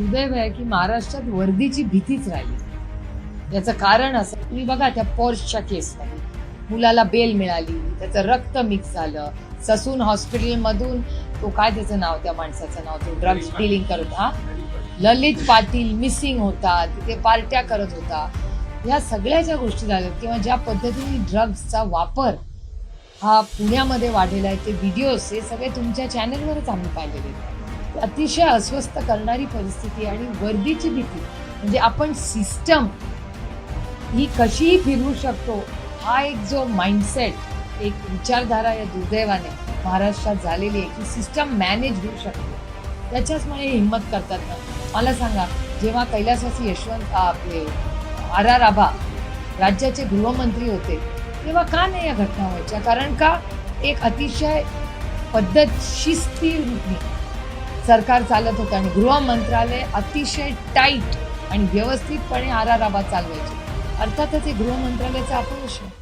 दुर्दैव आहे की महाराष्ट्रात वर्दीची भीतीच राहिली. याचं कारण असं तुम्ही बघा त्या पॉर्सच्या केसमध्ये मुलाला बेल मिळाली त्याचं रक्त मिक्स झालं. ससून हॉस्पिटलमधून तो काय त्याचं नाव त्या माणसाचं नाव तो ड्रग्ज डिलिंग करत हा ललित पाटील मिसिंग होता तिथे पार्ट्या करत होता. ह्या सगळ्या ज्या गोष्टी झाल्यात किंवा ज्या पद्धतीने ड्रग्जचा वापर हा पुण्यामध्ये वाढलेला आहे ते व्हिडिओज हे सगळे तुमच्या चॅनलवरच आम्ही पाहिलेले आहेत. अतिशय अस्वस्थ करणारी परिस्थिती आणि वर्दीची भीती. म्हणजे आपण सिस्टम ही कशीही फिरवू शकतो हा एक जो माइंडसेट एक विचारधारा या दुर्दैवाने महाराष्ट्रात झालेली आहे की सिस्टम मॅनेज होऊ शकते. त्याच्याचमुळे हिंमत करतात ना. मला सांगा जेव्हा कैलासवासी यशवंत आपले आर आर आबा राज्याचे गृहमंत्री होते तेव्हा का नाही या घटना व्हायच्या? कारण का एक अतिशय पद्धत शिस्ती सरकार चालत होतं आणि गृह मंत्रालय अतिशय टाईट आणि व्यवस्थितपणे आर चालवायचे. अर्थातच हे गृह मंत्रालयाचं अपयश आहे.